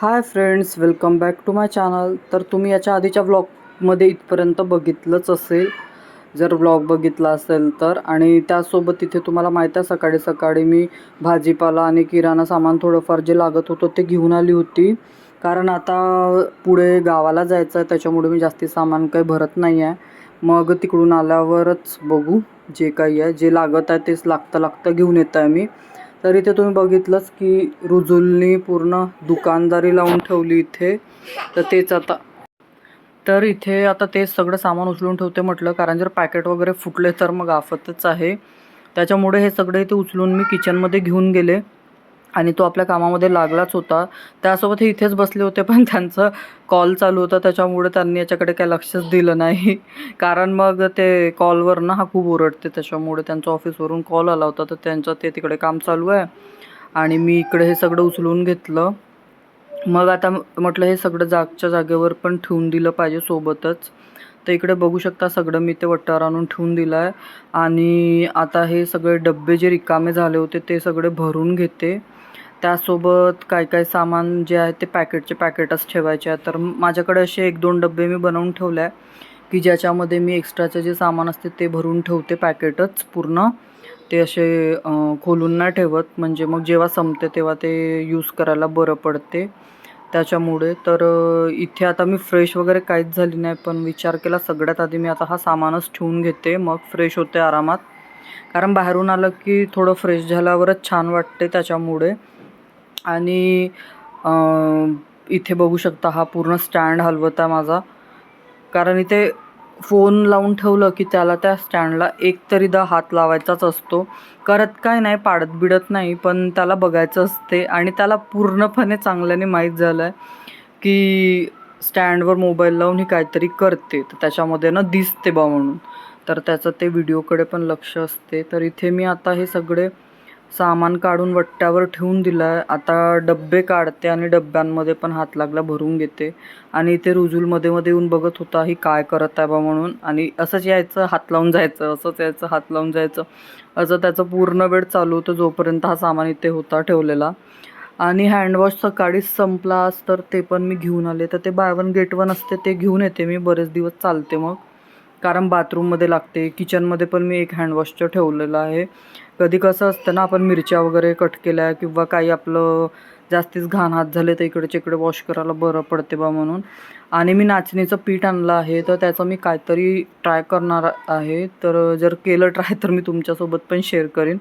Hi friends welcome back to my channel तर तुम्ही याच्या आधीच्या व्लॉगमध्ये इथपर्यंत बघितलंच असेल. जर व्लॉग बघितला असेल तर. आणि त्यासोबत तिथे तुम्हाला माहीत आहे सकाळी सकाळी मी भाजीपाला आणि किराणा सामान थोडंफार जे लागत होतं ते घेऊन आली होती. कारण आता पुढे गावाला जायचं आहे त्याच्यामुळे मी जास्ती सामान काही भरत नाही आहे. मग तिकडून आल्यावरच बघू जे काही आहे जे लागत आहे तेच लागतं लागतं घेऊन येत आहे मी. तर इथे तुम्ही बघितलंच की रुजुलनी पूर्ण दुकानदारी लावून ठेवली इथे. तर तेच आता तर इथे आता तेच सगळं सामान उचलून ठेवते म्हटलं कारण जर पॅकेट वगैरे फुटले तर मग आफतच आहे. त्याच्यामुळे हे सगळे इथे उचलून मी किचनमध्ये घेऊन गेले. आणि तो आपल्या कामामध्ये लागलाच होता. त्यासोबत हे इथेच बसले होते पण त्यांचं कॉल चालू होता. त्याच्यामुळे त्यांनी याच्याकडे काही लक्षच दिलं नाही. कारण मग ते कॉलवर ना हा खूप ओरडते. त्याच्यामुळे त्यांचं ऑफिसवरून कॉल आला होता. तर त्यांचं ते तिकडे काम चालू आहे. आणि मी इकडे हे सगळं उचलून घेतलं. मग आता म्हटलं हे सगळं जागच्या जागेवर पण ठेवून दिलं पाहिजे सोबतच. तर इकडे बघू शकता सगळं मी ते वट्टावर आणून ठेवून दिलं आहे आणि आता हे सगळे डब्बे जे रिकामे झाले होते ते सगळे भरून घेते. त्यासोबत काय काय सामान जे आहे ते पॅकेटचे पॅकेटच ठेवायचे आहे तर माझ्याकडे असे एक दोन डबे मी बनवून ठेवले आहे की ज्याच्यामध्ये मी एक्स्ट्राचे जे सामान असते ते भरून ठेवते पॅकेटच पूर्ण. ते असे खोलून नाही ठेवत. म्हणजे मग जेव्हा संपते तेव्हा ते यूज करायला बरं पडते. त्याच्यामुळे तर इथे आता मी फ्रेश वगैरे काहीच झाली नाही पण विचार केला सगळ्यात आधी मी आता हा सामानच ठेवून घेते. मग फ्रेश होते आरामात. कारण बाहेरून आलं की थोडं फ्रेश झाल्यावरच छान वाटते त्याच्यामुळे. आणि इथे बघू शकता हा पूर्ण स्टँड हलवत आहे माझा. कारण इथे फोन लावून ठेवलं की त्याला त्या स्टँडला एक तरीदा हात लावायचाच असतो. करत काय नाही पाडत बिडत नाही पण त्याला बघायचं असते आणि त्याला पूर्णपणे चांगल्याने माहीत झालं आहे की स्टँडवर मोबाईल लावून ही काहीतरी करते. तर त्याच्यामध्ये ना दिसते बा म्हणून. तर त्याचं ते व्हिडिओकडे पण लक्ष असते. तर इथे मी आता हे सगळे सामान काढून वट्ट्यावर ठेवून दिलं. आहे आता डब्बे काढते आणि डब्यांमध्ये पण हात लागला भरून घेते. आणि इथे रुजूलमध्ये मध्ये मध्ये येऊन बघत होता ही काय करत आहे बा म्हणून? आणि असंच यायचं हात लावून जायचं असंच यायचं हात लावून जायचं. असं त्याचं पूर्ण वेळ चालू होतं जोपर्यंत हा सामान इथे होता ठेवलेला. आणि हँडवॉश सकाळीच संपलास तर ते पण मी घेऊन आले. तर ते बाय वन गेट वन असते ते घेऊन येते मी बरेच दिवस चालते मग. कारण बाथरूममध्ये लागते. किचनमध्ये पण मी एक हँडवॉशचं ठेवलेलं आहे. कधी कसं असतं ना आपण मिरच्या वगैरे कट केल्या किंवा काही आपलं जास्तीच घाण हात झाले तर इकडे इकडे वॉश करायला बरं पडते बा म्हणून. आणि मी नाचणीचं पीठ आणलं आहे तर त्याचं मी काहीतरी ट्राय करणार आहे. तर जर केलं ट्राय तर मी तुमच्यासोबत पण शेअर करीन.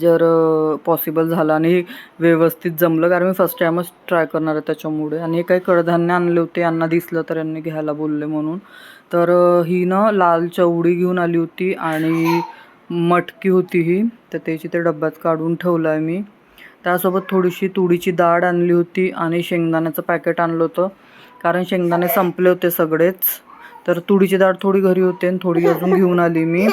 जर पॉसिबल झालं आणि व्यवस्थित जमलं कारण मी फर्स्ट टाईमच ट्राय करणार आहे त्याच्यामुळे. आणि हे काही कडधान्य आणले होते यांना दिसलं तर यांनी घ्यायला बोलले म्हणून. तर ही ना लाल चवडी घेऊन आली होती आणि मटकी होती ही. तर त्याची ते डब्यात काढून ठेवलं आहे मी. त्यासोबत थोडीशी तुडीची डाळ आणली होती आणि शेंगदाण्याचं पॅकेट आणलं होतं. कारण शेंगदाणे संपले होते सगळेच. तर तुडीची डाळ थोडी घरी होते आणि थोडी अजून घेऊन आली मी.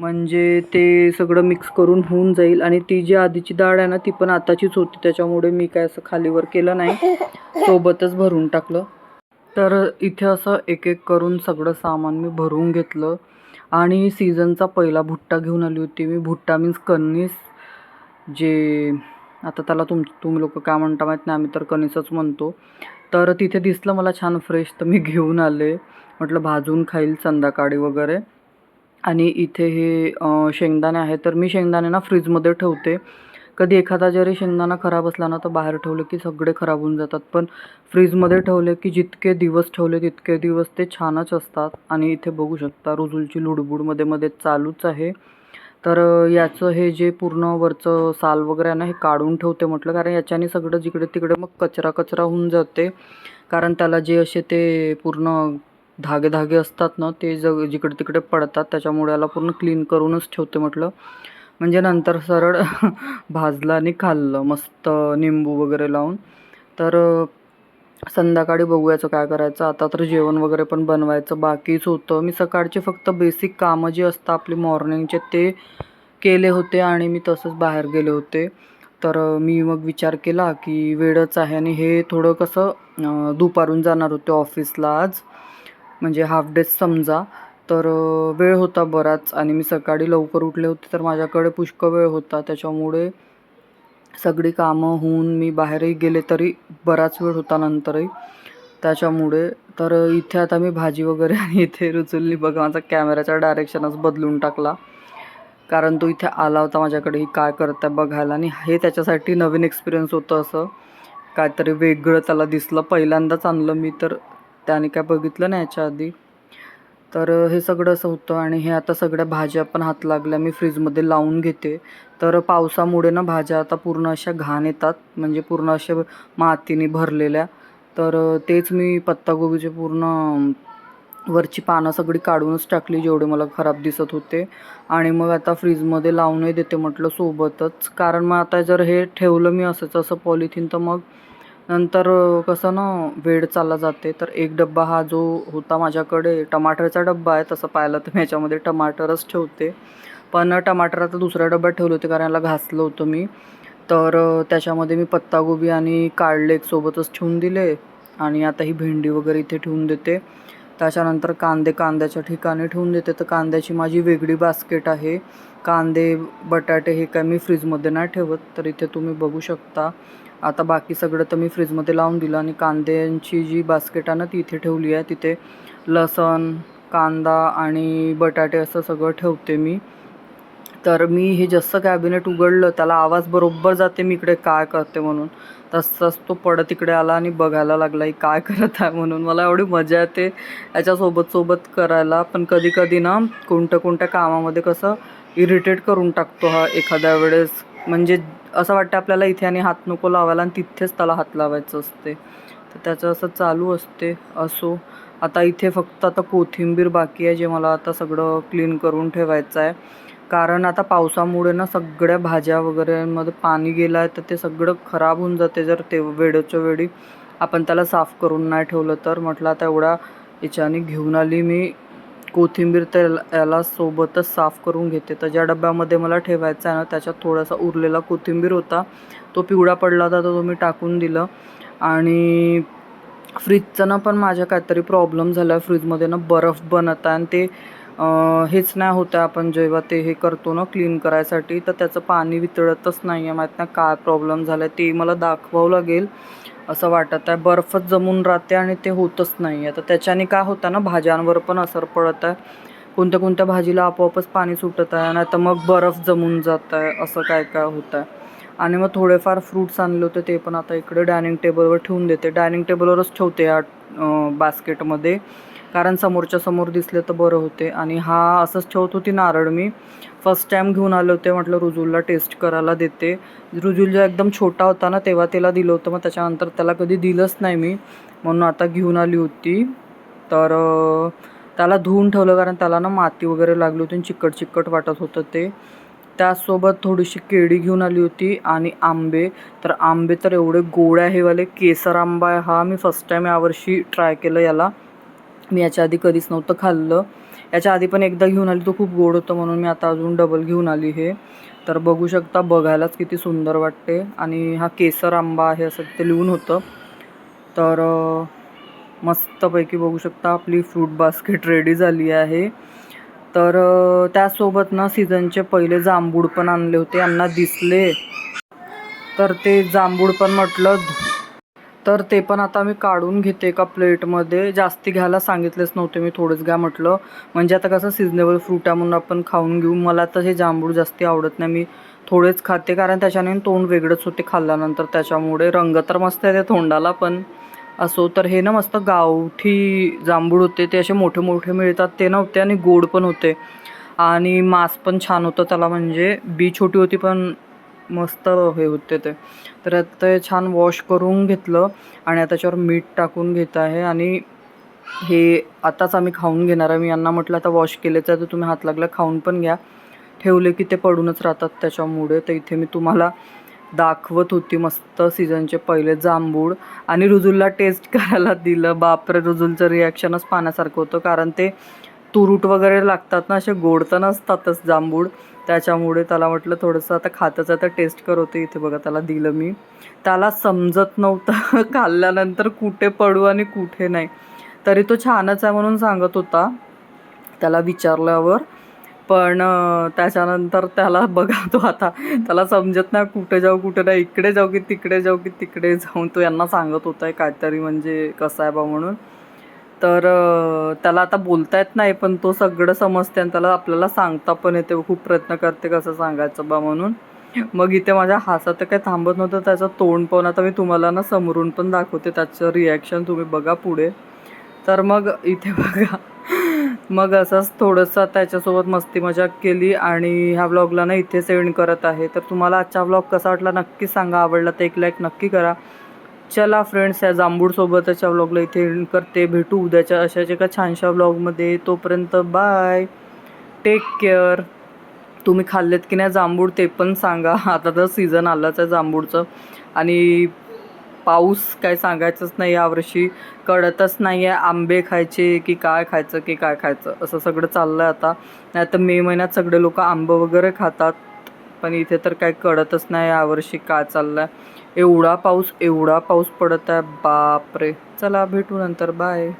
म्हणजे ते सगळं मिक्स करून होऊन जाईल. आणि ती जी आधीची डाळ आहे ना ती पण आताचीच होती. त्याच्यामुळे मी काय असं खालीवर केलं नाही. सोबतच भरून टाकलं. तर इथे असं एक एक करून सगळं सामान मी भरून घेतलं. आणि सीझनचा पहिला भुट्टा घेऊन आली होती मी. भुट्टा मीन्स कणीस जे आता त्याला तुम तुम्ही लोक काय म्हणता माहीत नाही आम्ही तर कणीसच म्हणतो. तर तिथे दिसलं मला छान फ्रेश तर मी घेऊन आले. म्हटलं भाजून खाईल संध्याकाळी वगैरे. आणि इथे हे शेंगदाणे आहे तर मी शेंगदाणे ना फ्रीजमध्ये ठेवते. कधी एखादा जरी शेंगदाणा खराब असला ना तर बाहेर ठेवलं की सगळे खराब होऊन जातात. पण फ्रीजमध्ये ठेवले की जितके दिवस ठेवले तितके दिवस ते छानच असतात. आणि इथे बघू शकता रुजुलची लुडबुडमध्ये मध्ये चालूच आहे. तर याचं हे जे पूर्ण वरचं साल वगैरे आहे ना हे काढून ठेवते म्हटलं. कारण याच्याने सगळं जिकडे तिकडे मग कचरा कचरा होऊन जाते. कारण त्याला जे असे ते पूर्ण धागे धागे असतात ना ते जग जिकडे तिकडे पडतात त्याच्यामुळे याला पूर्ण क्लीन करूनच ठेवते म्हटलं. म्हणजे नंतर सरळ भाजलं आणि खाल्लं मस्त निंबू वगैरे लावून. तर संध्याकाळी बघूयाचं काय करायचं. आता तर जेवण वगैरे पण बनवायचं बाकीच होतं. मी सकाळचे फक्त बेसिक कामं जी असतात आपली मॉर्निंगचे ते केले होते आणि मी तसंच बाहेर गेले होते. तर मी मग विचार केला की वेळच आहे आणि हे थोडं कसं दुपारून जाणार होते ऑफिसला आज. म्हणजे हाफ डेज समजा. तर वेळ होता बराच आणि मी सकाळी लवकर उठले होते तर माझ्याकडे पुष्कळ वेळ होता. त्याच्यामुळे सगळी कामं होऊन मी बाहेरही गेले तरी बराच वेळ होता नंतरही. त्याच्यामुळे तर इथे आता मी भाजी वगैरे आणि इथे रुचलली बघा माझा कॅमेराचा डायरेक्शनच बदलून टाकला. कारण तो इथे आला होता माझ्याकडे ही काय करताय बघायला. आणि हे त्याच्यासाठी नवीन एक्सपिरियन्स होतं असं. काहीतरी वेगळं त्याला दिसलं. पहिल्यांदाच आणलं मी तर त्याने काय बघितलं नाही याच्या आधी. तर हे सगळं असं होतं आणि हे आता सगळ्या भाज्या पण हात लागल्या. मी फ्रीजमध्ये लावून घेते. तर पावसामुळे ना भाज्या आता पूर्ण अशा घाण येतात. म्हणजे पूर्ण अशा मातीने भरलेल्या. तर तेच मी पत्तागोबीचे पूर्ण वरची पानं सगळी काढूनच टाकली जेवढे मला खराब दिसत होते. आणि मग आता फ्रीजमध्ये लावूनही देते म्हटलं सोबतच. कारण मग आता जर हे ठेवलं मी असंच असं पॉलिथिन तर मग नंतर कसं ना वेळ चालला जाते. तर एक डब्बा हा जो होता माझ्याकडे टमाटरचा डब्बा आहे तसं पाहिलं तर मी याच्यामध्ये टमाटरच ठेवते. पण टमाटर आता दुसऱ्या डब्यात ठेवले होते कारण याला घासलं होतं मी. तर त्याच्यामध्ये मी पत्तागोबी आणि काढले एक सोबतच ठेवून दिले. आणि आता ही भेंडी वगैरे इथे ठेवून देते. त्याच्यानंतर कांदे कांद्याच्या ठिकाणी ठेवून देते. तर कांद्याची माझी वेगळी बास्केट आहे. कांदे बटाटे हे काय मी फ्रीजमध्ये नाही ठेवत. तर इथे तुम्ही बघू शकता. आता बाकी सगळं तर मी फ्रीजमध्ये लावून दिलं आणि कांद्यांची जी बास्केट आहे ना ती इथे ठेवली आहे. तिथे लसण कांदा आणि बटाटे असं सगळं ठेवते मी. तर मी हे जसं कॅबिनेट उघडलं त्याला आवाज बरोबर जाते मी इकडे काय करते म्हणून. तसाच तो पडत इकडे आला आणि बघायला लागला की काय करत आहे? म्हणून. मला एवढी मजा येते याच्यासोबत सोबत करायला. पण कधी कधी ना कोणत्या कोणत्या कामामध्ये कसं इरिटेट करून टाकतो हा एखाद्या वेळेस. म्हणजे असं वाटतं आपल्याला इथे आणि हात नको लावायला आणि तिथेच त्याला हात लावायचं असते. तर त्याचं असं चालू असते असो. आता इथे फक्त आता कोथिंबीर बाकी आहे जे मला आता सगळं क्लीन करून ठेवायचं आहे. कारण आता पावसामुळे ना सगळ्या भाज्या वगैरेमध्ये पाणी गेलं आहे तर ते सगळं खराब होऊन जाते जर ते वेळेच्या वेळी. आपण त्याला साफ करून नाही ठेवलं तर. म्हटलं आता एवढा याच्याने घेऊन आली मी. कोथिंबीर तर याला सोबतच साफ करून घेते. तर ज्या डब्यामध्ये मला ठेवायचा आहे ना त्याच्यात थोडासा उरलेला कोथिंबीर होता. तो पिवळा पडला होता तर तो मी टाकून दिलं. आणि फ्रीजचं ना पण माझ्या काहीतरी प्रॉब्लेम झाला फ्रीजमध्ये ना बर्फ बनत आहे आणि ते हेच नाही होतं आपण जेव्हा ते हे करतो ना क्लीन करायसाठी तर त्याचं पाणी वितळतच नाही आहे माहीत नाही काय प्रॉब्लेम झाला आहे ते मला दाखवावं लागेल. असं वाटत आहे. बर्फच जमून राहते आणि ते होतच नाही आहे. तर त्याच्याने काय होतं ना भाज्यांवर पण असर पडत आहे. कोणत्या कोणत्या भाजीला आपोआपच पाणी सुटत आहे नाही तर मग बर्फ जमून जात आहे असं काय काय होत आहे. आणि मग थोडेफार फ्रूट्स आणले होते ते पण आता इकडे डायनिंग टेबलवर ठेवून देते. डायनिंग टेबलवरच ठेवते या बास्केटमध्ये कारण समोरच्या समोर दिसले तर बरं होते. आणि हा असंच ठेवत होती नारळ मी. फर्स्ट टाईम घेऊन आले होते म्हटलं रुजूलला टेस्ट करायला देते. रुजूल जेव्हा एकदम छोटा होता ना तेव्हा त्याला दिलं होतं. मग त्याच्यानंतर त्याला कधी दिलंच नाही मी. म्हणून आता घेऊन आली होती. तर त्याला धुवून ठेवलं कारण त्याला ना माती वगैरे लागली होती आणि चिकट चिकट वाटत होतं ते. त्यासोबत थोडीशी केळी घेऊन आली होती आणि आंबे. तर आंबे तर एवढे गोड आहे वाले केसर आंबा आहे हा मी फर्स्ट टाईम यावर्षी ट्राय केलं याला. मी याच्या आधी कधीच नव्हतं खाल्लं. याच्या आधी पण एकदा घेऊन आली तो खूप गोड होतं म्हणून मी आता अजून डबल घेऊन आली हे. तर बघू शकता बघायलाच किती सुंदर वाटते. आणि हा केसर आंबा आहे असं ते लिहून होतं. तर मस्तपैकी बघू शकता आपली फ्रूट बास्केट रेडी झाली आहे. तर त्यासोबत ना सीझनचे पहिले जांभूळ पण आणले होते यांना दिसले. तर ते जांभूळ पण म्हटलं तर ते पण आता मी काढून घेते एका प्लेटमध्ये. जास्ती घ्यायला सांगितलेच नव्हते मी थोडंच घ्या म्हटलं. म्हणजे आता कसं सिजनेबल फ्रूट आहे म्हणून आपण खाऊन घेऊ. मला तर हे जांभूळ जास्ती आवडत नाही मी थोडेच खाते. कारण त्याच्याने तोंड वेगळंच होते खाल्ल्यानंतर त्याच्यामुळे रंग तर मस्त आहे ते तोंडाला पण. असो तर हे ना मस्त गावठी जांभूळ होते. ते असे मोठे मोठे मिळतात. ते नव्हते आणि गोड पण होते. आणि मांस पण छान होतं त्याला म्हणजे बी छोटी होती पण मस्त हे होते ते. तर आता ते छान वॉश करून घेतलं आणि आता त्याच्यावर मीठ टाकून घेत आहे आणि हे आताच आम्ही खाऊन घेणार आहे. मी यांना म्हटलं आता वॉश केलेचं आहे तर तुम्ही हात लागला खाऊन पण घ्या. ठेवले की ते पडूनच राहतात त्याच्यामुळे. तर इथे मी तुम्हाला दाखवत होती मस्त सीझनचे पहिले जांभूळ. आणि रुजुलला टेस्ट करायला दिलं. बापरे रुजुलचं रिॲक्शनच पाण्यासारखं होतं. कारण ते तुरूट वगैरे लागतात ना असे गोड तर नसतातच जांभूळ. त्याच्यामुळे त्याला म्हटलं थोडंसं आता खात्याचं आता टेस्ट करवते इथे बघा त्याला दिलं मी. त्याला समजत नव्हतं. खाल्ल्यानंतर कुठे पडू आणि कुठे नाही. तरी तो छानच आहे म्हणून सांगत होता. त्याला विचारल्यावर. पण त्याच्यानंतर त्याला बघा तो आता त्याला समजत नाही कुठे जाऊ कुठे नाही. इकडे जाऊ की तिकडे जाऊ की तिकडे जाऊन तो यांना सांगत होता आहे काहीतरी म्हणजे कसं आहे बा म्हणून. तर त्याला आता बोलता येत नाही पण तो सगळं समजते आणि त्याला आपल्याला सांगता पण येते खूप प्रयत्न करते कसं सांगायचं बा म्हणून. मग इथे माझ्या हासा तर काही थांबत नव्हतं त्याचं तोंड पाहून आता मी तुम्हाला ना समरून पण दाखवते त्याचं रिॲक्शन तुम्ही बघा पुढे. तर मग इथे बघा मग असंच थोडंसं त्याच्यासोबत मस्ती मजाक केली आणि ह्या व्लॉगला ना इथे सेंड करत आहे. तर तुम्हाला आजचा व्लॉग कसा वाटला नक्की सांगा आवडला तर एक लाईक नक्की करा. चला फ्रेंड्स या जांभूळसोबतच्या व्लॉगला इथे एंड करते. भेटू उद्याच्या अशाच एका छानशा व्लॉगमध्ये तोपर्यंत बाय टेक केअर तुम्ही खाल्लेत की नाही जांभूळ ते पण सांगा. आता तर सीझन आलाच आहे जांभूळचं. आणि पाऊस काय सांगायचंच नाही यावर्षी कळतच नाही आहे आंबे खायचे की काय खायचं की काय खायचं. असं सगळं चाललं आहे आता. नाही तर मे महिन्यात सगळे लोक आंबं वगैरे खातात. पण इथे तर काय कळतच नाही यावर्षी काय चाललं आहे एवढा पाऊस एवढा पाऊस पडत आहे. बापरे. चला भेटू नंतर. बाय